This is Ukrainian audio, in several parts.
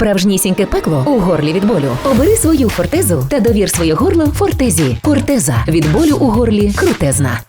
Справжнісіньке пекло у горлі від болю. Обери свою фортезу та довір своє горло фортезі. Фортеза від болю у горлі крутезна.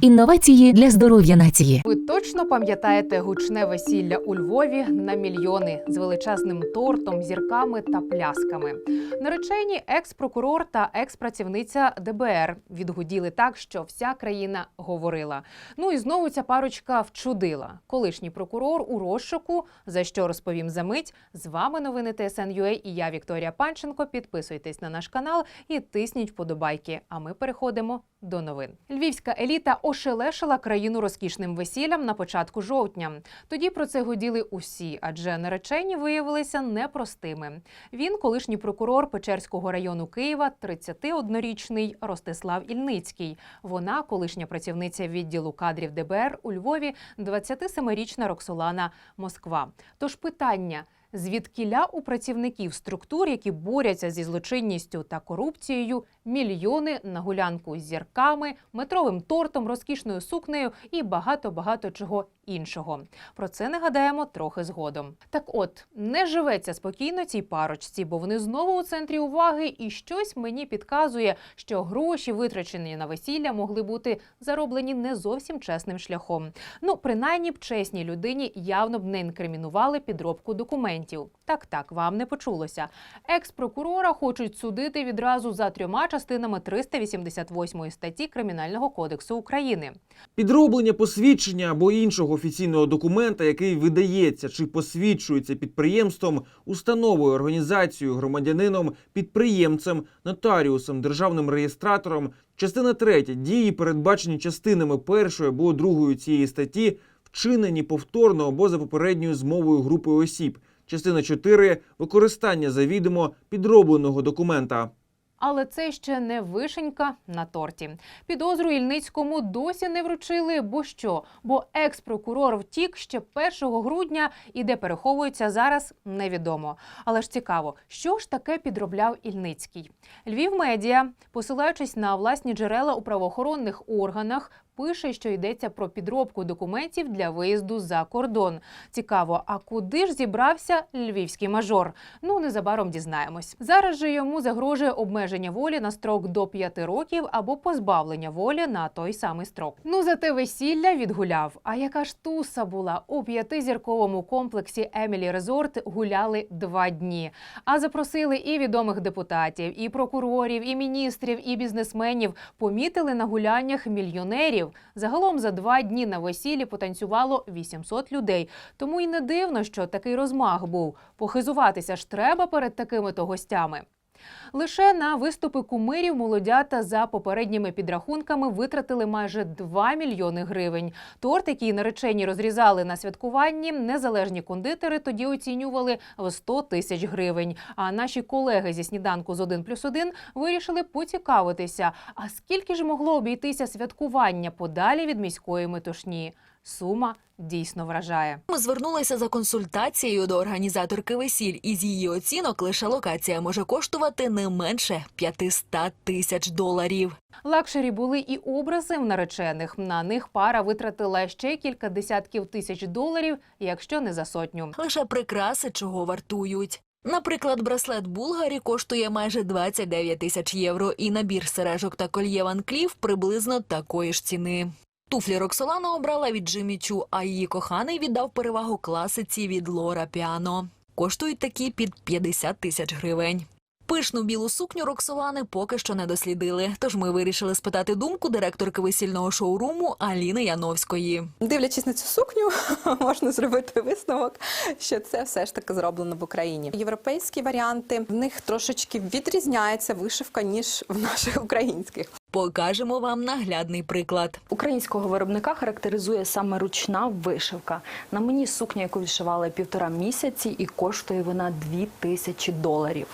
Інновації для здоров'я нації. Ви точно пам'ятаєте гучне весілля у Львові на мільйони з величезним тортом, зірками та плясками. Наречені екс-прокурор та екс-працівниця ДБР відгуділи так, що вся країна говорила. Ну і знову ця парочка вчудила. Колишній прокурор у розшуку, за що розповім за мить. З вами новини ТСН.UA і я Вікторія Панченко. Підписуйтесь на наш канал і тисніть вподобайки. А ми переходимо до новин. Львівська еліта ошелешила країну розкішним весіллям на початку жовтня. Тоді про це годіли усі, адже наречені виявилися непростими. Він, колишній прокурор Печерського району Києва, 31-річний Ростислав Ільницький. Вона, колишня працівниця відділу кадрів ДБР у Львові, 27-річна Роксолана Москва. Тож питання. Звідкіля у працівників структур, які борються зі злочинністю та корупцією, мільйони на гулянку з зірками, метровим тортом, розкішною сукнею і багато багато чого іншого. Про це нагадаємо трохи згодом. Так, от не живеться спокійно цій парочці, бо вони знову у центрі уваги, і щось мені підказує, що гроші, витрачені на весілля, могли бути зароблені не зовсім чесним шляхом. Ну, принаймні б чесній людині явно б не інкримінували підробку документів. Так, так, вам не почулося. Екс-прокурора хочуть судити відразу за трьома частинами 388 статті Кримінального кодексу України. Підроблення посвідчення або іншого офіційного документа, який видається чи посвідчується підприємством, установою, організацією, громадянином, підприємцем, нотаріусом, державним реєстратором. Частина 3. Дії, передбачені частинами першої або другої цієї статті, вчинені повторно або за попередньою змовою групи осіб. Частина 4. Використання завідомо підробленого документа. Але це ще не вишенька на торті. Підозру Ільницькому досі не вручили. Бо що? Бо екс-прокурор втік ще 1 грудня і де переховується зараз, невідомо. Але ж цікаво, що ж таке підробляв Ільницький? Львів медіа, посилаючись на власні джерела у правоохоронних органах. Пише, що йдеться про підробку документів для виїзду за кордон. Цікаво, а куди ж зібрався львівський мажор? Ну незабаром дізнаємось. Зараз же йому загрожує обмеження волі на строк до 5 років або позбавлення волі на той самий строк. Ну зате весілля відгуляв. А яка ж туса була у п'ятизірковому комплексі Емілі Резорт гуляли два дні. А запросили і відомих депутатів, і прокурорів, і міністрів, і бізнесменів. Помітили на гуляннях мільйонерів. Загалом за два дні на весіллі потанцювало 800 людей. Тому й не дивно, що такий розмах був. Похизуватися ж треба перед такими то гостями. Лише на виступи кумирів молодята за попередніми підрахунками витратили майже 2 мільйони гривень. Торт, який наречені розрізали на святкуванні, незалежні кондитери тоді оцінювали в 100 тисяч гривень. А наші колеги зі сніданку з 1 плюс 1 вирішили поцікавитися, а скільки ж могло обійтися святкування подалі від міської метушні. Сума дійсно вражає. Ми звернулися за консультацією до організаторки весіль, і з її оцінок лише локація може коштувати не менше 500 тисяч доларів. Лакшері були і образи в наречених. На них пара витратила ще кілька десятків тисяч доларів, якщо не за сотню. Лише прикраси чого вартують. Наприклад, браслет Булгарі коштує майже 29 тисяч євро, і набір сережок та кольє Ван Кліф приблизно такої ж ціни. Туфлі Роксолана обрала від Джимі Чу, а її коханий віддав перевагу класиці від Лора Піано. Коштують такі під 50 тисяч гривень. Пишну білу сукню Роксолани поки що не дослідили, тож ми вирішили спитати думку директорки весільного шоуруму Аліни Яновської. Дивлячись на цю сукню, можна зробити висновок, що це все ж таки зроблено в Україні. Європейські варіанти в них трошечки відрізняється вишивка ніж в наших українських. Покажемо вам наглядний приклад. Українського виробника характеризує саме ручна вишивка. На мені сукня, яку відшивали півтора місяці, і коштує вона дві тисячі доларів.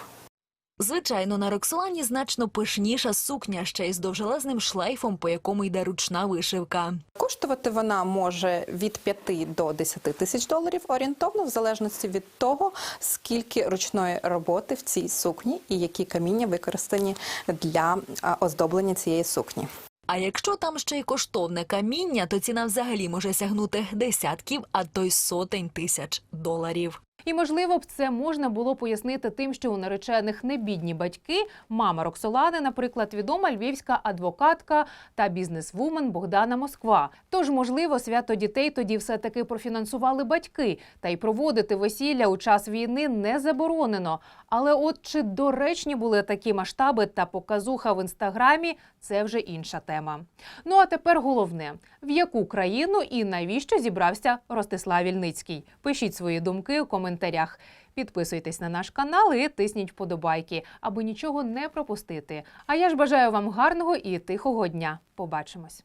Звичайно, на Роксолані значно пишніша сукня, ще й з довжелезним шлейфом, по якому йде ручна вишивка. Коштувати вона може від 5 до 10 тисяч доларів орієнтовно, в залежності від того, скільки ручної роботи в цій сукні і які каміння використані для оздоблення цієї сукні. А якщо там ще й коштовне каміння, то ціна взагалі може сягнути десятків, а то й сотень тисяч доларів. І можливо б це можна було пояснити тим, що у наречених не бідні батьки. Мама Роксолани, наприклад, відома львівська адвокатка та бізнесвумен Богдана Москва. Тож, можливо, свято дітей тоді все таки профінансували батьки, та й проводити весілля у час війни не заборонено. Але от чи доречні були такі масштаби та показуха в інстаграмі, це вже інша тема. Ну а тепер головне: в яку країну і навіщо зібрався Ростислав Ільницький? Пишіть свої думки у коментарях. Підписуйтесь на наш канал і тисніть вподобайки, аби нічого не пропустити. А я ж бажаю вам гарного і тихого дня. Побачимось.